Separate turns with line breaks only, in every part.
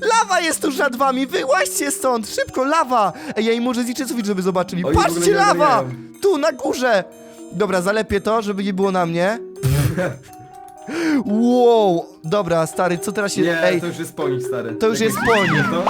Lawa jest tuż nad wami, wyłaźcie stąd, szybko, lawa! Ej, ja im może zliczę sufit, żeby zobaczyli.
Oni w ogóle
Patrzcie,
nie
lawa! Tu, na górze! Dobra, zalepię to, żeby nie było na mnie. Wow! Dobra, stary, co teraz się...
Nie,
Ej,
to już jest po nich, stary.
To już jest po nich.
To?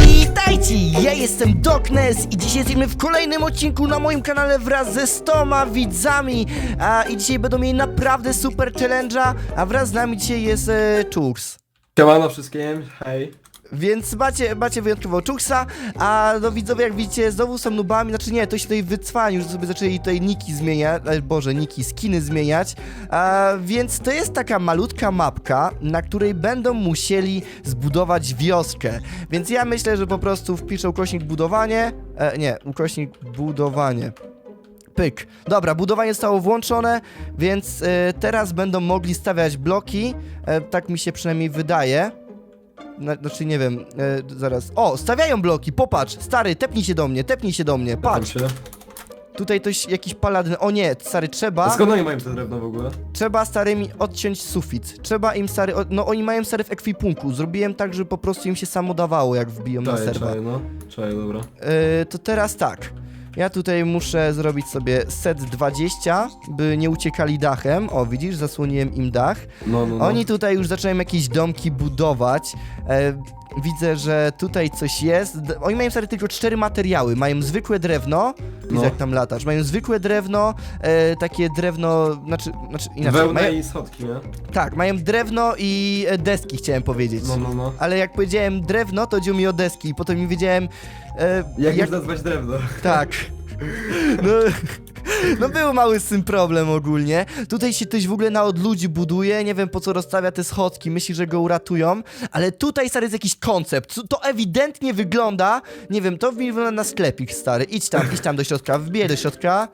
Witajcie! Ja jestem Doknes i dzisiaj jesteśmy w kolejnym odcinku na moim kanale wraz ze 100 widzami. A, I dzisiaj będą mieli naprawdę super challenge'a, a wraz z nami dzisiaj jest e, Chux.
Siemano wszystkim, hej.
Więc macie, macie wyjątkowo Czuksa, a no widzowie jak widzicie znowu są nubami, znaczy nie, to się tutaj wycwani, już sobie zaczęli tutaj niki zmieniać, e, boże, niki, skiny zmieniać, a, więc to jest taka malutka mapka, na której będą musieli zbudować wioskę, więc ja myślę, że po prostu wpiszę ukośnik budowanie, e, nie, ukośnik budowanie. Pyk. Dobra, budowanie zostało włączone, więc e, teraz będą mogli stawiać bloki, e, tak mi się przynajmniej wydaje. Na, znaczy nie wiem, e, zaraz. O, stawiają bloki, popatrz, stary, tepnij się do mnie, tepnij się do mnie, patrz.
się.
Tutaj ktoś, jakiś paladyn, o nie, stary,
A
trzeba,
skąd oni mają te drewno w ogóle?
trzeba starymi odciąć sufit. Trzeba im stary, o- no oni mają stary w ekwipunku, zrobiłem tak, żeby po prostu im się samo dawało, jak wbiją na
Czaję,
serwer.
czaję, no. Czaję, dobra.
E, to teraz tak. Ja tutaj muszę zrobić sobie set 20, by nie uciekali dachem. O, widzisz, zasłoniłem im dach.
No, no, no.
Oni tutaj już zaczynają jakieś domki budować. E, widzę, że tutaj coś jest. D- Oni mają stary tylko cztery materiały. Mają zwykłe drewno. Widzę,
No.
jak tam latasz. Mają zwykłe drewno, e, takie drewno, znaczy, znaczy inaczej.
Wełnę
Mają,
i schodki, nie?
tak, mają drewno i e, deski, chciałem powiedzieć.
No, no, no.
Ale jak powiedziałem drewno, to chodziło mi o deski i potem mi wiedziałem... E,
Jak, jak... nazwać drewno?
tak. No, no był mały z tym problem ogólnie. Tutaj się ktoś w ogóle na odludzi buduje, nie wiem po co rozstawia te schodki, myśli, że go uratują, ale tutaj stary jest jakiś koncept. To- ewidentnie wygląda, nie wiem, to wygląda na sklepik stary. Idź tam, idź tam do środka, wbijaj do środka.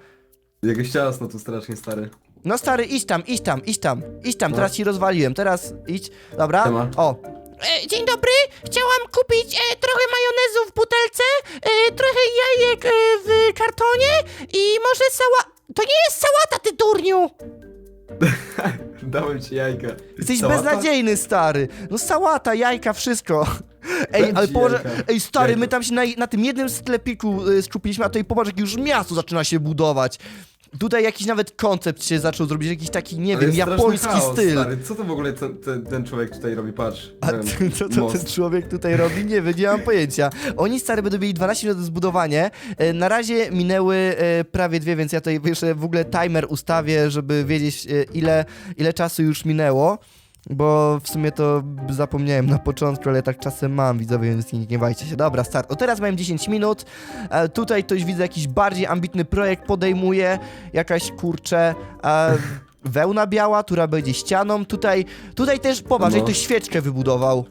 Jakieś ciasno tu strasznie, stary.
No stary, idź tam, idź tam, idź tam, idź tam,
No.
teraz ci rozwaliłem, teraz idź, dobra?
Siema.
O. E, dzień dobry, chciałam kupić e, trochę majonezu w butelce, e, trochę jajek e, w kartonie i może sała... To nie jest sałata, ty durniu!
Dałem ci jajka.
Jesteś
Sałata?
beznadziejny, stary. No sałata, jajka, wszystko. Ej,
Dam
ale
ci
położę...
jajka.
Ej, stary,
Jajka.
my tam się na, na tym jednym sklepiku y, skupiliśmy, a tutaj popatrz, jak już miasto zaczyna się budować. Tutaj jakiś nawet koncept się zaczął zrobić, jakiś taki, nie
Ale
wiem,
jest straszny
japoński
chaos,
styl.
Stary. Co to w ogóle ten, ten, ten człowiek tutaj robi? Patrz.
A
ten
ty, co,
most.
ten człowiek tutaj robi? Nie wiem, nie mam pojęcia. Oni, stary, będą mieli 12 minut na zbudowanie. E, Na razie minęły e, prawie dwie, więc ja tutaj jeszcze w ogóle timer ustawię, żeby wiedzieć, e, ile, ile czasu już minęło. Bo w sumie to zapomniałem na początku, ale tak czasem mam, widzowie, więc nie gniewajcie się. Dobra, start. O, teraz mam 10 minut. E, tutaj ktoś, widzę, jakiś bardziej ambitny projekt podejmuje. Jakaś, kurczę... E, Wełna biała, która będzie ścianą. Tutaj, tutaj też, popatrz,
No.
ktoś świeczkę wybudował.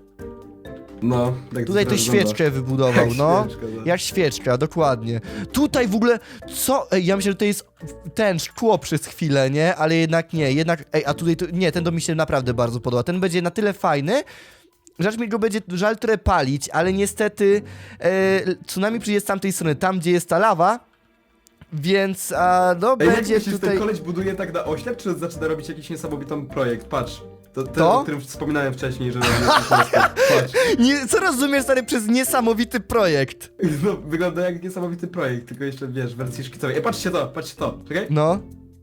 No, tak
Tutaj
to
świeczkę wybudował,
Jak
no.
świeczka, no.
Jak świeczka, dokładnie. Tutaj w ogóle, co? Ej, ja myślę, że to jest ten szkło przez chwilę, nie? Ale jednak nie, jednak, ej, a tutaj, to, nie, ten dom mi się naprawdę bardzo podoba. Ten będzie na tyle fajny, że aż mi go będzie żal trochę palić, ale niestety e, tsunami przyjdzie z tamtej strony, tam gdzie jest ta lawa, więc, a, no,
Ej, jak
będzie
myślisz,
tutaj...
ten koleś buduje tak na oślep, czy zaczyna robić jakiś niesamowity projekt? Patrz. To ten,
To?
o którym wspominałem wcześniej, że. Patrz.
Nie, co rozumiesz, stary, przez niesamowity projekt?
No, wygląda jak niesamowity projekt, tylko jeszcze, wiesz, w wersji szkicowej. Ej, patrzcie to, patrzcie to, czekaj.
No.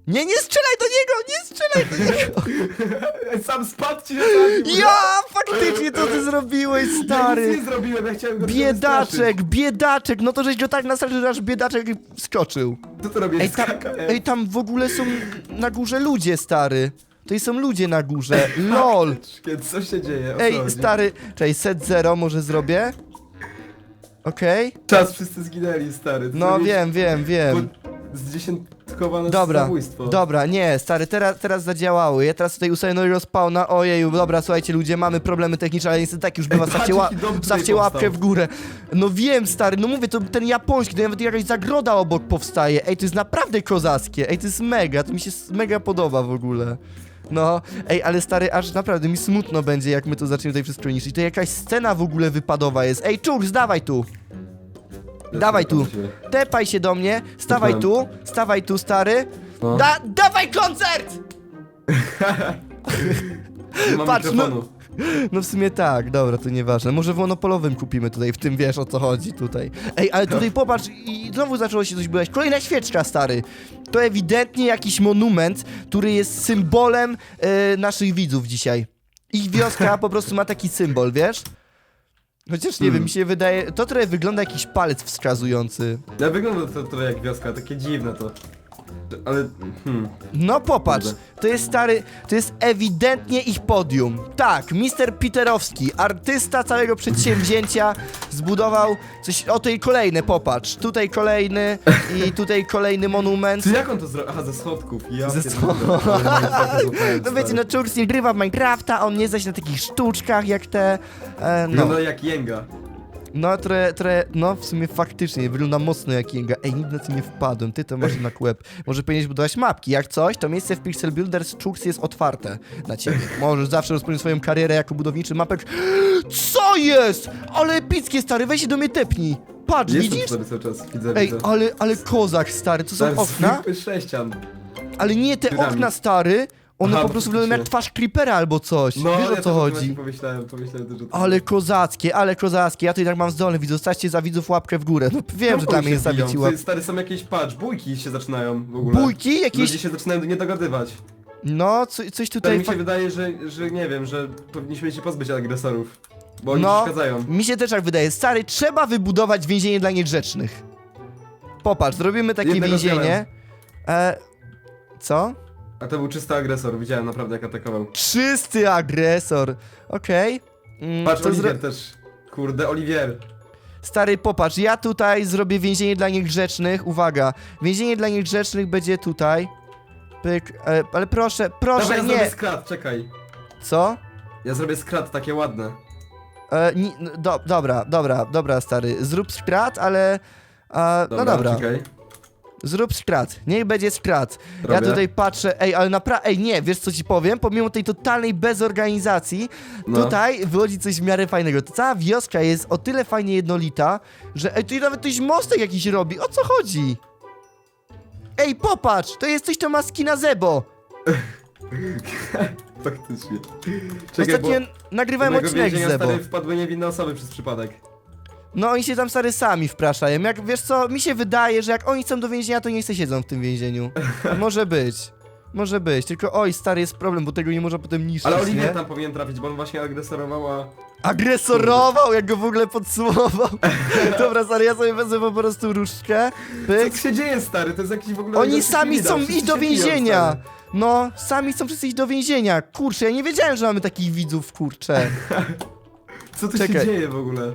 Nie, nie strzelaj do niego, nie strzelaj do niego!
Sam spadł ci na.
Ja, faktycznie to ty zrobiłeś,
Ja nic
stary!
nie zrobiłem, ja chciałem go tylko
Biedaczek, biedaczek, no to żeś go tak nastraszył, że aż biedaczek skoczył.
wystraszyć. Co to robisz?
Ej, tam, ej, tam w ogóle są na górze ludzie, stary. Tutaj są ludzie na górze, lol.
Co się dzieje? O co
Ej,
chodzi?
stary, czekaj, set zero może zrobię? Okej?
Czas, wszyscy zginęli, stary. To
No wiem, wiem, wiem.
po- Zdziesiątkowane
Dobra,
zabójstwo.
dobra, nie, stary, teraz, teraz zadziałały. Ja teraz tutaj ustawię nowego spawna. Ojeju, dobra, słuchajcie, ludzie, mamy problemy techniczne, ale niestety tak już bywa.
Ej,
Stawcie, ła
jaki dom tutaj
stawcie łapkę w górę. No wiem, stary, no mówię, to ten japoński, to nawet jakaś zagroda obok powstaje. Ej, to jest naprawdę kozackie. Ej, to jest mega, to mi się s- mega podoba w ogóle. No, ej, ale stary, aż naprawdę mi smutno będzie, jak my to zaczniemy tutaj wszystko niszczyć. To jakaś scena w ogóle wypadowa jest. Ej, Czur, zdawaj tu. Dawaj tu. Tepaj się do mnie, stawaj tu, stawaj tu, stary.
No.
Da, dawaj koncert! Patrz, no. No w sumie tak, dobra, to nieważne. Może w monopolowym kupimy tutaj, w tym wiesz o co chodzi tutaj. Ej, ale tutaj popatrz i znowu zaczęło się coś byłeś. Kolejna świeczka, stary. To ewidentnie jakiś monument, który jest symbolem e, naszych widzów dzisiaj. Ich wioska po prostu ma taki symbol, wiesz? Chociaż nie wiem, mi się wydaje, to trochę wygląda jakiś palec wskazujący.
Ja wygląda to trochę jak wioska, takie dziwne to. Ale, hmm.
No popatrz, to jest stary, to jest ewidentnie ich podium. Tak, Mister Peterowski, artysta całego przedsięwzięcia, zbudował coś, o tej kolejne, popatrz, tutaj kolejny i tutaj kolejny monument.
Ty jak on to zrobił? Aha, ze schodków. Ja
Ze
pierdolę,
schodków.
ale Minecrafta złapałem,
No wiecie,
stary.
no Czurks nie grywa w Minecrafta, on nie zaś na takich sztuczkach jak te, e, no.
Wygląda jak jęga.
No, trochę, trochę, no w sumie faktycznie, wygląda mocno jak Jenga. Ej, nigdy na to nie wpadłem, ty to masz na łeb. Może powinieneś budować mapki, jak coś, to miejsce w Pixel Builders Chooks jest otwarte na ciebie. Możesz zawsze rozpocząć swoją karierę jako budowniczy mapek. Co jest? Ale epickie, stary, weź się do mnie tepnij. Patrz,
Jestem
widzisz?
stary cały czas, widzę,
Ej,
widzę.
ale, ale kozak, stary, to są
Stary,
okna?
zwykły sześcian.
Ale nie te okna, stary, one
Aha,
po
bo
prostu wyglądają jak
faktycznie.
twarz Creepera albo coś.
No,
Wiesz
ja
o co
też
chodzi?
właśnie Pomyślałem, pomyślałem też, że to...
Ale kozackie, ale kozackie. Ja to jednak mam zdolny widz. Zostawcie za widzów łapkę w górę. No wiem, że
Czemu
tam jest zabici łap.
Stary, są jakieś, patrz, bójki się zaczynają w ogóle.
Bójki? Jakieś...
Ludzie się zaczynają nie dogadywać.
No, co, coś
Tutaj
tutaj...
mi się wydaje, że, że nie wiem, że powinniśmy się pozbyć agresorów. Bo oni
No.
przeszkadzają.
Mi się też tak wydaje. Stary, trzeba wybudować więzienie dla niegrzecznych. Popatrz, zrobimy takie
Jednego
więzienie. E, co?
A to był czysty agresor, widziałem naprawdę jak atakował.
Czysty agresor. Okej. Mm,
Patrz,
to
Oliwier
zro-
też. Kurde, Oliwier.
Stary, popatrz, ja tutaj zrobię więzienie dla niegrzecznych. Uwaga, więzienie dla niegrzecznych będzie tutaj. Pyk, e, ale proszę, proszę,
Dawaj, ja
nie.
zrobię skrat, czekaj.
Co?
Ja zrobię skrat, takie ładne.
E, ni, no, do, dobra, dobra, dobra, stary. Zrób skrat, ale. E, no dobra,
Czekaj.
Zrób skrat. Niech będzie skrat. Ja
Robię.
tutaj patrzę, ej, ale naprawdę, ej, nie, wiesz co ci powiem? Pomimo tej totalnej bezorganizacji,
No.
tutaj wychodzi coś w miarę fajnego. To cała wioska jest o tyle fajnie jednolita, że ej, tutaj nawet ktoś mostek jakiś robi. O co chodzi? Ej, popatrz, to jest coś, to ma skina Zebo.
Faktycznie. Czekaj, bo
Ostatnio nagrywałem
do mego
odcinek z
więzienia,
Zebo.
stary wpadły niewinne osoby przez przypadek.
No oni się tam stary sami wpraszają. Jak wiesz co, mi się wydaje, że jak oni chcą do więzienia, to nie chce siedzą w tym więzieniu. Może być. Może być, tylko oj, stary jest problem, bo tego nie można potem niszczyć,
Ale
nie?
Oliwier tam powinien trafić, bo on właśnie agresorował, a...
Agresorował, jak go w ogóle podsumował. Dobra, stary, ja sobie wezmę po prostu różdżkę.
Co
Pyk.
tu się dzieje, stary? To jest jakiś w ogóle...
Oni sami chcą
wszyscy
iść do
się biją,
więzienia.
stary.
No, sami chcą wszyscy iść do więzienia. Kurczę, ja nie wiedziałem, że mamy takich widzów, kurczę.
Co tu
Czekaj.
się dzieje w ogóle?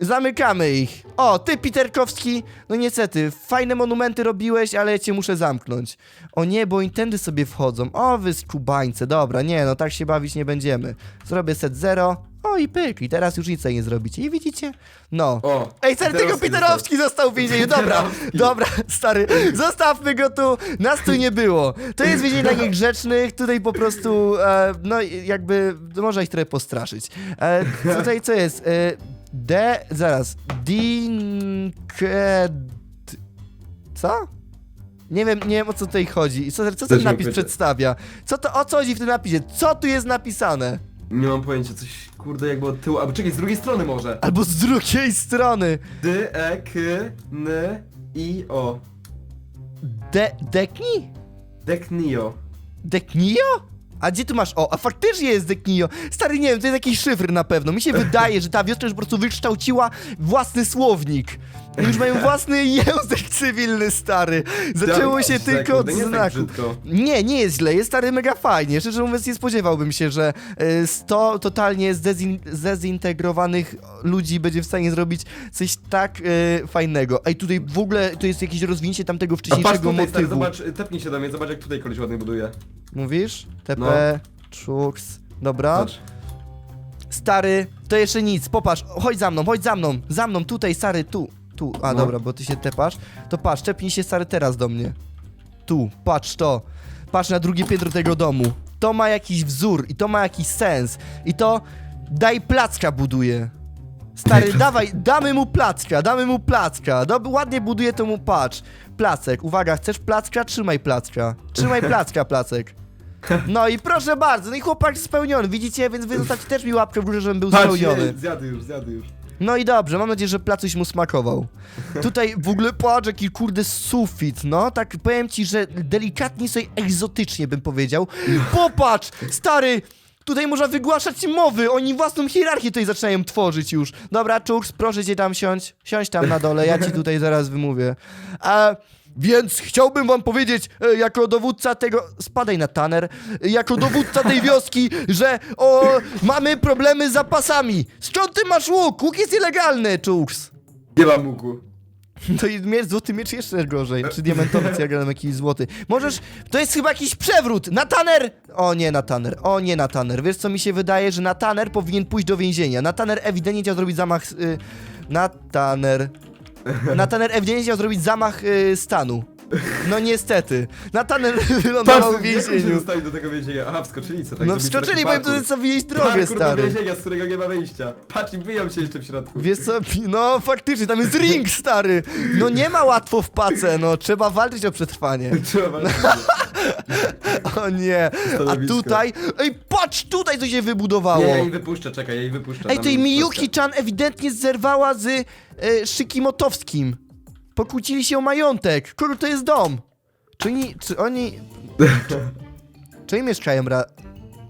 Zamykamy ich. O, ty Piterkowski, no niestety, fajne monumenty robiłeś, ale ja cię muszę zamknąć. O nie, bo intendy sobie wchodzą. O, wy skubańce, dobra, nie, no tak się bawić nie będziemy. Zrobię set zero. O i pyk, i teraz już nic nie zrobicie. I widzicie? No.
O!
Ej, stary, tylko
Piterowski
Piterowski został w więzieniu. Dobra,
Piterowski.
dobra, stary, zostawmy go tu. Nas tu nie było. To jest więzienie dla niegrzecznych. Tutaj po prostu, e, no jakby, można ich trochę postraszyć. E, tutaj co jest? E, D, zaraz, Dinked... Co? Nie wiem, nie wiem o co tutaj chodzi. I Co, co ten
nie
napis przedstawia? Co to, o co chodzi w tym napisie? Co tu jest napisane?
Nie mam pojęcia, coś kurde jakby od tyłu, albo czekaj, z drugiej strony może.
Albo z drugiej strony.
D, E, K, N, I, O.
De, dekni?
Deknio.
Deknio? A gdzie tu masz o? A faktycznie jest Deknio. Stary, nie wiem, to jest jakiś szyfr na pewno. Mi się wydaje, że ta wioska już po prostu wykształciła własny słownik. Już mają własny język cywilny, stary. Zaczęło się tylko od
kurde, nie jest tak
znaku.
brzydko.
Nie, nie jest źle, jest stary mega fajnie. Szczerze mówiąc, nie spodziewałbym się, że y, 100 totalnie zdezin zezintegrowanych ludzi będzie w stanie zrobić coś tak y, fajnego. Ej, tutaj w ogóle to jest jakieś rozwinięcie tamtego
A patrz
wcześniejszego
tutaj, stary,
motywu.
zobacz, tepnij się do mnie, zobacz jak tutaj koleś ładnie buduje.
Mówisz? TP,
No.
Czuks. Dobra.
Patrz.
Stary, to jeszcze nic. Popatrz, chodź za mną, chodź za mną. Za mną, tutaj, stary, tu. Tu. A
No.
dobra, bo ty się tepasz. To patrz, czepnij się stary teraz do mnie. Tu, patrz to. Patrz na drugie piętro tego domu. To ma jakiś wzór i to ma jakiś sens. I to daj placka buduje. Stary, dawaj, damy mu placka, damy mu placka. Dob ładnie buduje, to mu patrz. Placek, uwaga, chcesz placka? Trzymaj placka. Trzymaj placka, placek. No i proszę bardzo, no i chłopak spełniony, widzicie? Więc wy zostawcie też mi łapkę w górze, żebym był
Patrz,
spełniony.
nie, zjadł już, zjadł już.
No i dobrze, mam nadzieję, że placuś mu smakował. Tutaj w ogóle patrz, jaki kurde sufit, no, tak powiem ci, że delikatnie sobie egzotycznie bym powiedział. Popatrz, stary, tutaj można wygłaszać mowy, oni własną hierarchię tutaj zaczynają tworzyć już. Dobra, Czuks, proszę cię tam siąść, siądź tam na dole, ja ci tutaj zaraz wymówię. A... Więc chciałbym wam powiedzieć, e, jako dowódca tego. Spadaj na taner. e, Jako dowódca tej wioski, że o, mamy problemy z zapasami. Skąd ty masz łuk? Łuk jest nielegalny, Czuks.
Nie mam łuku.
To i miecz, złoty miecz jeszcze gorzej. Czy diamentowy, co ja gadam, jakiś złoty. Możesz. To jest chyba jakiś przewrót! Nataner! O nie, Nataner, o nie, Nataner. Wiesz co mi się wydaje, że Nataner powinien pójść do więzienia. Nataner ewidentnie chciał zrobić zamach. Y, Nataner. Nataner ewidentnie chciał zrobić zamach y, stanu. No niestety. Nataner wylądował w
się
więzieniu.
dostali do tego więzienia? Aha, w skoczylicę, tak?
No wskoczyli,
taki
bo im
parkour.
tu sobie iść drogę,
Parkour do
stary.
więzienia, z którego nie ma wyjścia. Patrz, i wyją się jeszcze w środku.
Wiesz co, no faktycznie, tam jest ring, stary. No nie ma łatwo w pace, no trzeba walczyć o przetrwanie.
Trzeba walczyć.
O nie, a
Stanowisko.
tutaj, ej patrz, tutaj co się wybudowało.
Nie, ja jej wypuszczę, czekaj, ja jej wypuszczę.
Ej,
tam
tej
jest
Miyuki-chan ewidentnie zerwała z e, Shikimotowskim. Pokłócili się o majątek. Kogo to jest dom? Czy oni, czy oni... Czy oni mieszkają ra...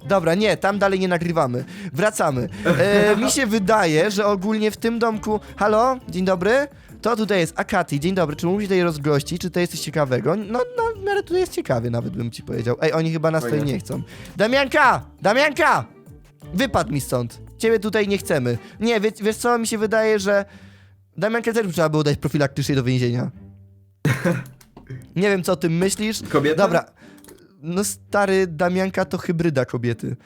Dobra, nie, tam dalej nie nagrywamy. Wracamy. E, mi się wydaje, że ogólnie w tym domku... Halo? Dzień dobry? To tutaj jest Akati. Dzień dobry. Czy mógłbyś tutaj rozgościć? Czy to jest coś ciekawego? No, no, w miarę tutaj jest ciekawie nawet bym ci powiedział. Ej, oni chyba nas tutaj
Fajnie.
nie chcą. Damianka! Damianka! Wypadł mi stąd. Ciebie tutaj nie chcemy. Nie, wie, wiesz co, mi się wydaje, że Damiankę też trzeba było dać profilaktycznie do więzienia. Nie wiem, co o tym myślisz.
Kobieta?
Dobra. No stary, Damianka to hybryda kobiety.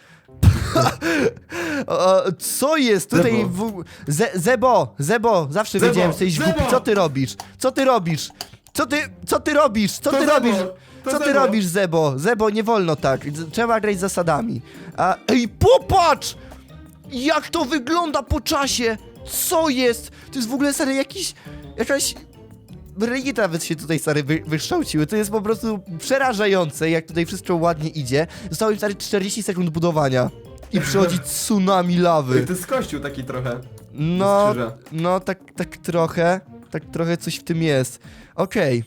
co jest tutaj w... Ze, Zebo, Zebo, zawsze
Zebo,
wiedziałem, że jesteś
Zebo!
głupi. Co ty robisz? Co ty robisz? Co ty, co ty robisz? Co
To
ty
Zebo,
robisz?
to
Co ty
Zebo.
robisz, Zebo? Zebo, nie wolno tak. Z- Trzeba grać zasadami. A, ej, popatrz! Jak to wygląda po czasie? Co jest? To jest w ogóle stary jakiś... Jakaś... Religii nawet się tutaj stary wy, wykształciły. To jest po prostu przerażające, jak tutaj wszystko ładnie idzie. Zostało im stary 40 sekund budowania. I przychodzi tsunami lawy.
To jest kościół taki trochę.
No, no tak, tak trochę, tak trochę coś w tym jest. Okej.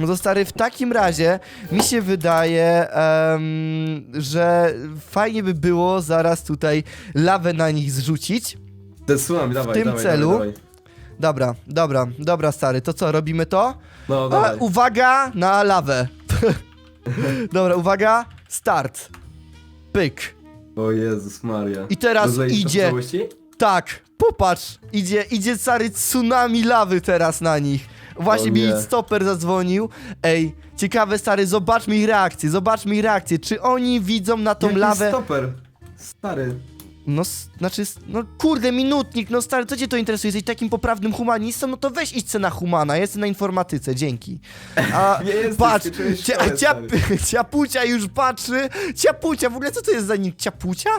No to stary, w takim razie mi się wydaje, em, że fajnie by było zaraz tutaj lawę na nich zrzucić.
Ten tsunami, dawaj,
tym
dawaj,
celu-
Dawaj, dawaj.
Dobra, dobra, dobra stary, to co, robimy to?
No,
A,
dawaj.
uwaga na lawę. dobra, uwaga, start. Pyk.
O Jezus Maria.
I teraz
Rozleisz to w
idzie-
całości?
Tak, popatrz, idzie, idzie stary tsunami lawy teraz na nich. Właśnie
O
mi
nie.
stoper zadzwonił. Ej, ciekawe stary, zobaczmy ich reakcję, zobaczmy ich reakcję. Czy oni widzą na tą
Jaki
lawę...
stoper. Stary.
No, znaczy, no kurde, minutnik, no stary, co cię to interesuje? Jesteś takim poprawnym humanistą, no to weź idź na humana, jestem na informatyce, dzięki. A
Nie jesteś,
patrz, cia, cia, ciapucia już patrzy, ciapucia, w ogóle co to jest za nim? Ciapucia?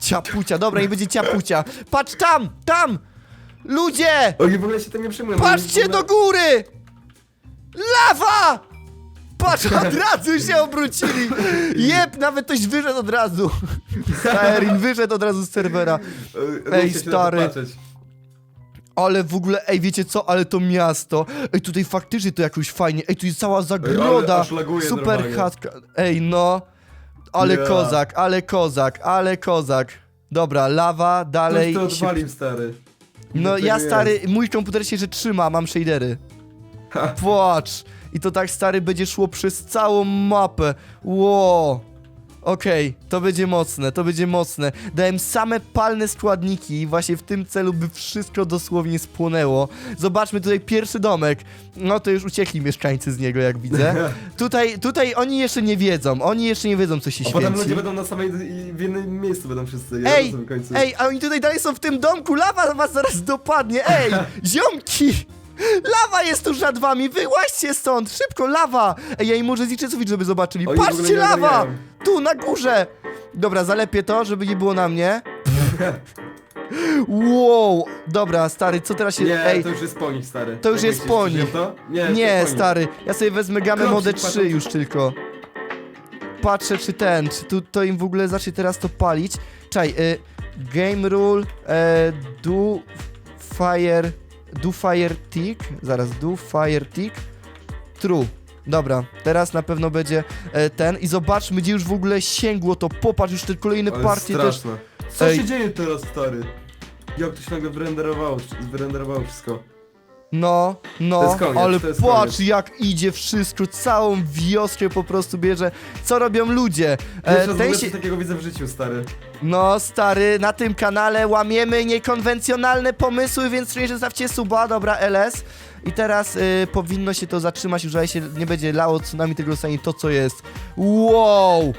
Ciapucia, dobra, nie będzie ciapucia. Patrz tam, tam! Ludzie!
Oni w ogóle się tym nie przyjmują.
Patrzcie do góry! Lawa! Patrz, od razu się obrócili! Jeb, nawet ktoś wyszedł od razu. Skyrim wyszedł od razu z serwera.
E,
Ej,
się na to
stary.
patrzeć.
Ale w ogóle, ej, wiecie co? Ale to miasto. Ej, tutaj faktycznie to jakoś fajnie. Ej, tu jest cała zagroda.
aż laguje
Super
normalnie.
chatka. Ej, no. Ale
Ja.
kozak, ale kozak, ale kozak. Dobra, lawa, dalej.
To
się-
odwalim, stary.
No ja
jest.
stary, mój komputer się że trzyma, mam shadery.
Ha.
Płacz. I to tak stary będzie szło przez całą mapę. Ło. Okej, to będzie mocne, to będzie mocne. Dałem same palne składniki i właśnie w tym celu, by wszystko dosłownie spłonęło. Zobaczmy tutaj pierwszy domek. No to już uciekli mieszkańcy z niego, jak widzę. Tutaj, tutaj oni jeszcze nie wiedzą, oni jeszcze nie wiedzą, co się
A potem ludzie będą na samej, i w jednym miejscu będą wszyscy. nie?
Ej,
Na samym końcu.
ej, a oni tutaj dalej są w tym domku, lawa was zaraz dopadnie, ej, ziomki! Lawa jest tuż nad wami, wyłaźcie stąd, szybko, lawa! Ej, ja im może zliczę sufit, żeby zobaczyli.
Oni w ogóle
Patrzcie,
nie
lawa! Tu, na górze! Dobra, zalepię to, żeby nie było na mnie. Wow, dobra, stary, co teraz się...
Nie,
ej,
to już jest po nich, stary.
To już
Jak
jest
myślisz,
po
że
nich.
To? Nie, to
nie,
po nich.
stary, ja sobie wezmę gamę
Klopsik
mode
patrzą.
3 już tylko. patrzę, czy ten, czy tu, to im w ogóle zacznie teraz to palić. Czaj, y, game rule, e, do fire, do fire tick, zaraz, do fire tick, true. Dobra, teraz na pewno będzie e, ten i zobaczmy, gdzie już w ogóle sięgło to, popatrz, już te kolejne
Ale
partie też.
straszne. Co
Ej.
się dzieje teraz, stary? Jak to się nagle wyrenderowało, wyrenderowało wszystko?
No, no,
jest koniec,
ale
to jest
patrz
koniec.
jak idzie wszystko, całą wioskę po prostu bierze. Co robią ludzie?
Pierwszy
E,
raz w
ten
ogóle
się,
coś takiego widzę w życiu, stary.
no stary, na tym kanale łamiemy niekonwencjonalne pomysły, więc że zostawcie suba, dobra, LS. I teraz y, powinno się to zatrzymać, już się nie będzie lało tsunami, tylko zostanie to, co jest. Wow!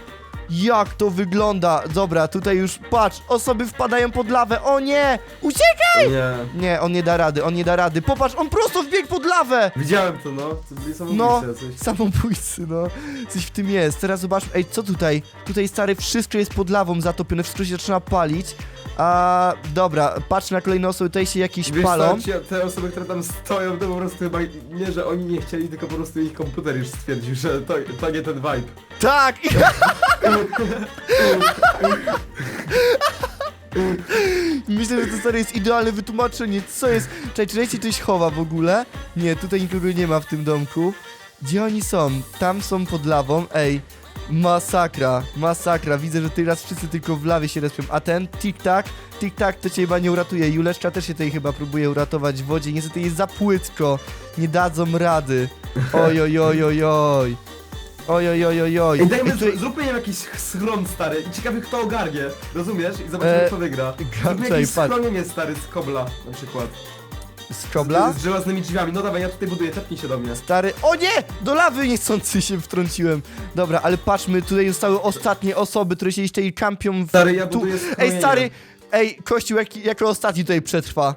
Jak to wygląda? Dobra, tutaj już patrz, osoby wpadają pod lawę. O nie! Uciekaj!
Nie.
Nie, on nie da rady, on nie da rady. Popatrz, on prosto wbiegł pod lawę!
Widziałem to, no. To byli
No,
samobójcy jacyś.
samobójcy, no. Coś w tym jest. Teraz zobaczmy, ej, co tutaj? Tutaj, stary, wszystko jest pod lawą zatopione, wszystko się zaczyna palić. A, dobra, patrz na kolejne osoby, tutaj się jakieś
Wiesz
palą.
co, ci, te osoby, które tam stoją, to po prostu chyba nie, że oni nie chcieli, tylko po prostu ich komputer już stwierdził, że to, to nie ten vibe.
Tak! Myślę, że to stary jest idealne wytłumaczenie. Co jest? Czekaj, czy się ktoś chowa w ogóle? Nie, tutaj nikogo nie ma w tym domku. Gdzie oni są? Tam są pod lawą. Ej, masakra, masakra. Widzę, że teraz wszyscy tylko w lawie się respią. A ten tik-tak, tik-tak to cię chyba nie uratuje. Juleszka też się tutaj chyba próbuje uratować w wodzie. Niestety jest za płytko. Nie dadzą rady. Oj, oj, oj, oj, oj. Oj, oj, oj, oj, oj.
Ej, dajmy,
I tutaj-
zróbmy im jakiś schron, stary, i ciekawy kto ogarnie, rozumiesz? I zobaczymy
E,
kto wygra. Zróbmy
Garczaj,
jakieś
patrz.
schronienie, stary, z kobla, na przykład.
Z kobla?
Z, z żelaznymi drzwiami, no dawaj, ja tutaj buduję, tepnij się do mnie.
Stary, o nie! Do lawy niechcący się wtrąciłem. Dobra, ale patrzmy, tutaj zostały ostatnie osoby, które się jeszcze i kampią w...
Stary, ja
tu...
buduję
Ej,
schronienie.
stary! Ej, Kościół jak, jako ostatni tutaj przetrwa.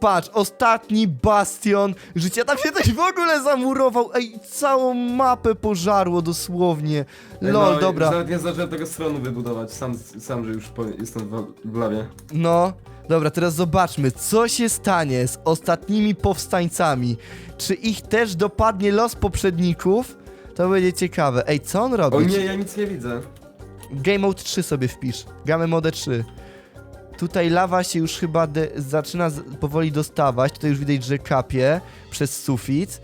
Patrz, ostatni bastion życia. Tam się ktoś w ogóle zamurował. Ej, całą mapę pożarło dosłownie.
Ej,
Lol,
no,
dobra.
Nawet nie zdążyłem tego stronu wybudować, sam, sam że już po, jestem w, w lawie.
No, dobra, teraz zobaczmy, co się stanie z ostatnimi powstańcami. Czy ich też dopadnie los poprzedników? To będzie ciekawe. Ej, co on robi?
O nie, ja nic nie widzę.
Game Mode 3 sobie wpisz. Game Mode 3. Tutaj lawa się już chyba zaczyna powoli dostawać. Tutaj już widać, że kapie przez sufit.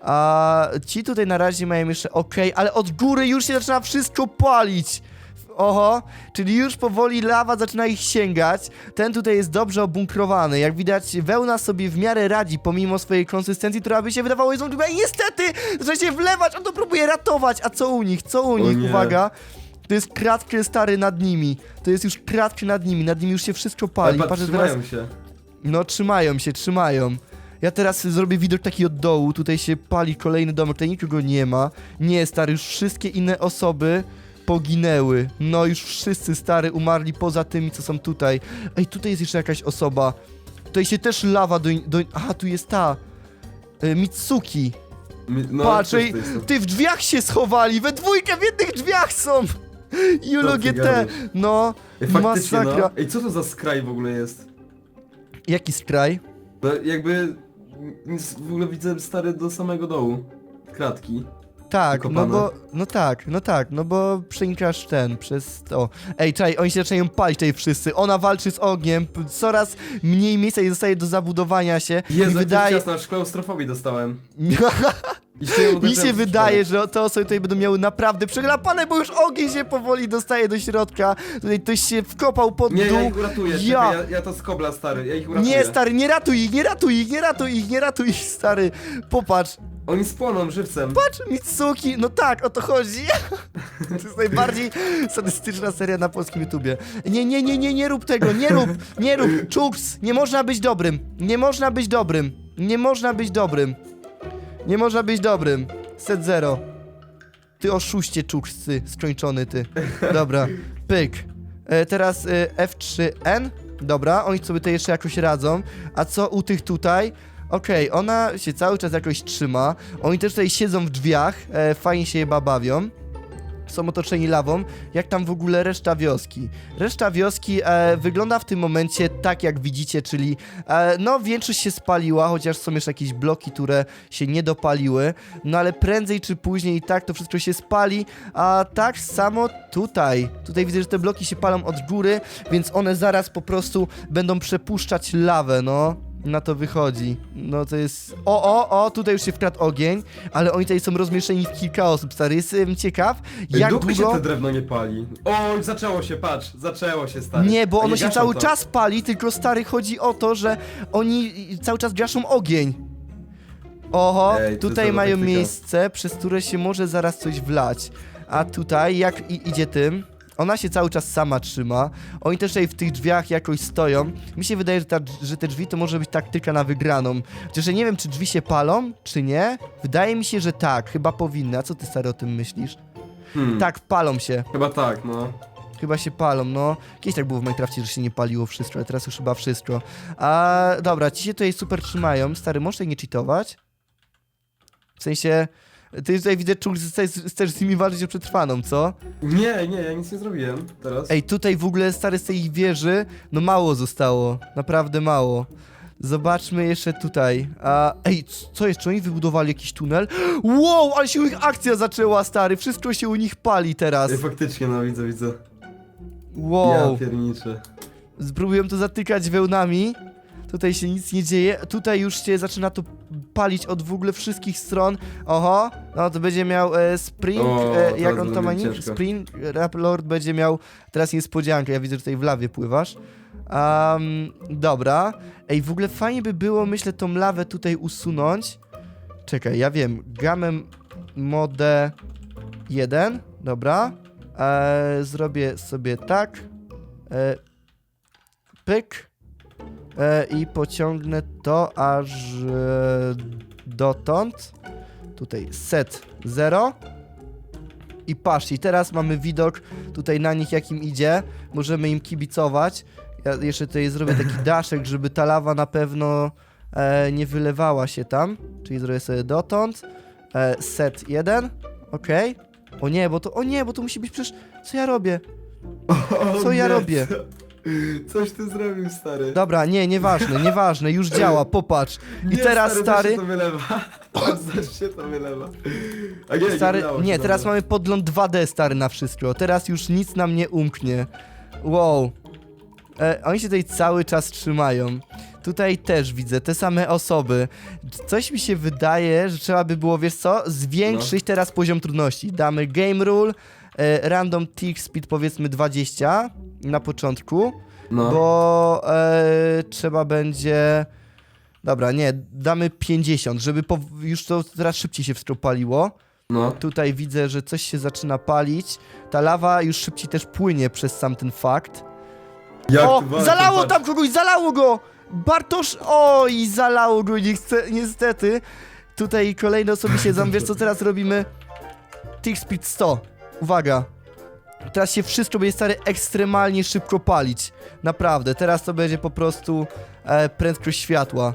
A ci tutaj na razie mają jeszcze ok, ale od góry już się zaczyna wszystko palić. Oho, czyli już powoli lawa zaczyna ich sięgać. Ten tutaj jest dobrze obunkrowany. Jak widać, wełna sobie w miarę radzi, pomimo swojej konsystencji, która by się wydawała jest niestety, że się wlewać, on to próbuje ratować. A co u nich? Co u nich? Uwaga. To jest kratkę stary nad nimi. To jest już kratkę nad nimi. Nad nimi już się wszystko pali.
Patrz,
Patrzę teraz.
trzymają się.
No, trzymają się, trzymają. Ja teraz zrobię widok taki od dołu. Tutaj się pali kolejny domek, tutaj nikogo nie ma. Nie, stary, już wszystkie inne osoby poginęły. No, już wszyscy, stary, umarli poza tymi, co są tutaj. Ej, tutaj jest jeszcze jakaś osoba. Tutaj się też lawa do... do aha, tu jest ta... y, Mitsuki.
Mi- No,
Patrz, ej, ty w drzwiach się schowali, we dwójkę w jednych drzwiach są!
Ty
GT,
gadasz?
no,
Ej, faktycznie,
masakra.
no. Ej, co to za skraj w ogóle jest?
Jaki skraj?
No jakby... Nic w ogóle widzę stary do samego dołu. Kratki.
Tak, no bo, no tak, no tak, no bo przenikasz ten, przez to. Ej, czaj, oni się zaczynają palić tutaj wszyscy, ona walczy z ogniem, p- coraz mniej miejsca jej zostaje do zabudowania się
Jezu,
i
wydaje...
wydaje...
ciasno, aż klaustrofobii dostałem. I się ją
Mi
uderzyłem
się
w
wydaje, że te osoby tutaj będą miały naprawdę przeglapane, bo już ogień się powoli dostaje do środka. Tutaj ktoś się wkopał pod
Nie,
dół.
ja ich uratuję,
Ja.
ja. ja, ja to z kobla, stary, ja ich uratuję.
Nie, stary, nie ratuj ich, nie ratuj ich, nie ratuj ich, nie ratuj ich, stary. Popatrz,
Oni spłoną żywcem.
patrz, Mitsuki, no tak, o to chodzi. To jest najbardziej sadystyczna seria na polskim YouTubie. Nie, nie, nie, nie, nie rób tego, nie rób, nie rób, Czuks, nie można być dobrym, nie można być dobrym, nie można być dobrym, nie można być dobrym. Set zero. Ty oszuście, Czuksy, skończony ty. Dobra, pyk. E, teraz e, F3N. Dobra, oni sobie tutaj jeszcze jakoś radzą. A co u tych tutaj? Okej, ona się cały czas jakoś trzyma. Oni też tutaj siedzą w drzwiach, e, fajnie się chyba bawią. są otoczeni lawą, jak tam w ogóle reszta wioski. Reszta wioski e, wygląda w tym momencie tak, jak widzicie, czyli e, no większość się spaliła, chociaż są jeszcze jakieś bloki, które się nie dopaliły, no ale prędzej czy później i tak to wszystko się spali, a tak samo tutaj. Tutaj widzę, że te bloki się palą od góry, więc one zaraz po prostu będą przepuszczać lawę, no. Na to wychodzi. No to jest... O, o, o, tutaj już się wkradł ogień, ale oni tutaj są rozmieszczeni w kilka osób, stary. Jestem ciekaw, jak
dupy
długo...
się te drewno nie pali. O, zaczęło się, patrz, zaczęło się, stary.
Nie, bo
A
ono się
gaszą
cały
to.
czas pali, tylko stary chodzi o to, że oni cały czas gaszą ogień. Oho,
Ej, to
tutaj
jest
mają
taktyka.
miejsce, przez które się może zaraz coś wlać. A tutaj, jak i, idzie tym, ona się cały czas sama trzyma. Oni też tutaj w tych drzwiach jakoś stoją. Mi się wydaje, że, ta, że te drzwi to może być taktyka na wygraną. Chociaż ja nie wiem, czy drzwi się palą, czy nie. Wydaje mi się, że tak, chyba powinny. A co ty, stary, o tym myślisz?
Hmm,
Tak, palą się.
Chyba tak, no.
Chyba się palą, no. Kiedyś tak było w Minecrafcie, że się nie paliło wszystko, ale teraz już chyba wszystko. A dobra, ci się tutaj super trzymają. Stary, możesz tutaj nie cheatować? W sensie, ty tutaj widzę, czul, chcesz, z nimi walczyć o przetrwaną, co?
Nie, nie, ja nic nie zrobiłem teraz.
Ej, tutaj w ogóle, stary, z tej wieży, no mało zostało. Naprawdę mało. Zobaczmy jeszcze tutaj. A, ej, co jest? Czy oni wybudowali jakiś tunel? Wow, ale się u nich akcja zaczęła, stary. Wszystko się u nich pali teraz.
Ej, faktycznie, no widzę, widzę.
Wow.
Ja pierniczę.
Spróbuję to zatykać wełnami. Tutaj się nic nie dzieje. Tutaj już się zaczyna to palić od w ogóle wszystkich stron. Oho, no to będzie miał e, Spring.
O,
e, jak
teraz
on to
będzie
ma
ciężko.
Spring. Rap Lord będzie miał teraz niespodziankę. Ja widzę, że tutaj w lawie pływasz. Dobra. Ej, w ogóle fajnie by było, myślę, tą lawę tutaj usunąć. Czekaj, ja wiem. Gamem mode 1. Dobra. E, zrobię sobie tak. E, pyk. E, I pociągnę to aż e, dotąd. Tutaj set 0. I patrz, i teraz mamy widok tutaj na nich, jakim idzie. Możemy im kibicować. Ja jeszcze tutaj zrobię taki daszek, żeby ta lawa na pewno e, nie wylewała się tam. Czyli zrobię sobie dotąd. E, set 1. Ok. O nie, bo to. O nie, bo to musi być przecież. Co ja robię? Co ja robię?
Co, coś ty zrobił, stary.
Dobra, nie, nieważne, nieważne, już działa, popatrz. I
Nie,
teraz
stary... Zaś się to wylewa. Się to wylewa. A nie,
Stary,
wylało się,
nie,
dobra.
teraz mamy podgląd 2D stary na wszystko. Teraz już nic nam nie umknie. Wow. E, oni się tutaj cały czas trzymają. Tutaj też widzę te same osoby. Coś mi się wydaje, że trzeba by było, wiesz co, zwiększyć
No.
teraz poziom trudności. Damy game rule, e, random tick speed powiedzmy 20 na początku,
No.
bo e, trzeba będzie... Dobra, nie, damy 50, żeby po, już to teraz szybciej się wszystko paliło.
No.
Tutaj widzę, że coś się zaczyna palić. Ta lawa już szybciej też płynie przez sam ten fakt.
Jak
o, zalało tam kogoś, zalało go! Bartosz, oj, zalało go, niestety. Tutaj kolejne osoby siedzą, wiesz co teraz robimy? Tick speed 100. Uwaga. Teraz się wszystko będzie stary ekstremalnie szybko palić. Naprawdę, teraz to będzie po prostu e, prędkość światła.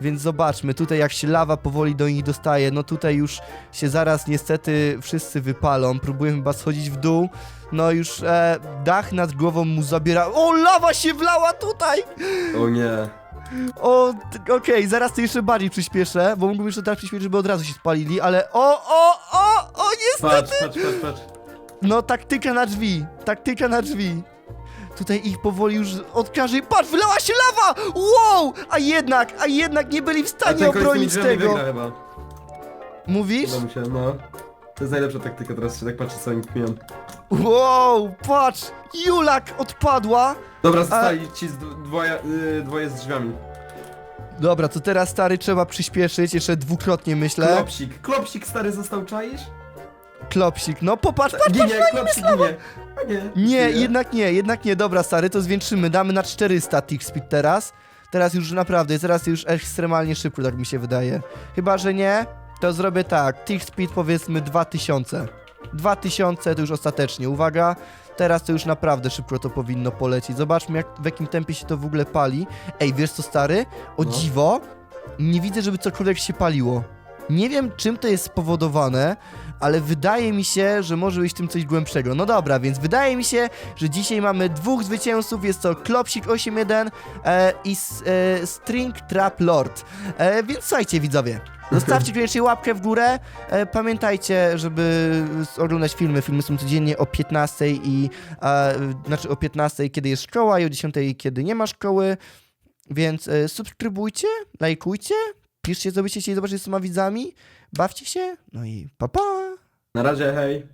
Więc zobaczmy, tutaj jak się lawa powoli do nich dostaje, no tutaj już się zaraz niestety wszyscy wypalą. Próbuję chyba schodzić w dół. No już e, dach nad głową mu zabiera. O, lawa się wlała tutaj!
O nie.
O, t- okej, zaraz to jeszcze bardziej przyspieszę, bo mógłbym jeszcze tak przyspieszyć, żeby od razu się spalili, ale o, o, o, o, niestety!
Patrz, patrz, patrz, patrz.
No, taktyka na drzwi, taktyka na drzwi. Tutaj ich powoli już odkaże. Patrz, wylała się lawa! Wow! A jednak, a jednak nie byli w stanie obronić tego.
Wygra chyba.
Mówisz?
Uda mu się, no. To jest najlepsza taktyka, teraz się tak patrzę co oni kmią.
Wow, patrz! Julak odpadła.
Dobra, zostali ci z dw- dwoje, y, dwoje z drzwiami.
Dobra, to teraz stary trzeba przyspieszyć, jeszcze dwukrotnie myślę.
Klopsik, klopsik stary został, czaisz?
Klopsik, no popatrz, patrz,
Ginie, klopsik ginie. A nie.
Nie,
żyje.
jednak nie, jednak nie. Dobra, stary, to zwiększymy. Damy na 400 tick speed teraz. Teraz już naprawdę, teraz już ekstremalnie szybko, tak mi się wydaje. Chyba, że nie, to zrobię tak. Tick speed powiedzmy 2000. 2000 to już ostatecznie. Uwaga, teraz to już naprawdę szybko to powinno polecieć. Zobaczmy, jak, w jakim tempie się to w ogóle pali. Ej, wiesz co, stary? O
No.
dziwo, nie widzę, żeby cokolwiek się paliło. Nie wiem, czym to jest spowodowane, ale wydaje mi się, że może być w tym coś głębszego. No dobra, więc wydaje mi się, że dzisiaj mamy dwóch zwycięzców. Jest to Klopsik 81 e, i e, String Trap Lord. E, więc słuchajcie, widzowie. Zostawcie koniecznie łapkę w górę. E, pamiętajcie, żeby oglądać filmy. Filmy są codziennie o 15 i e, znaczy o 15, kiedy jest szkoła i o 10, kiedy nie ma szkoły. Więc e, subskrybujcie, lajkujcie, piszcie, co byście chcieli zobaczyć z widzami, bawcie się, no i pa pa!
Na razie, hej.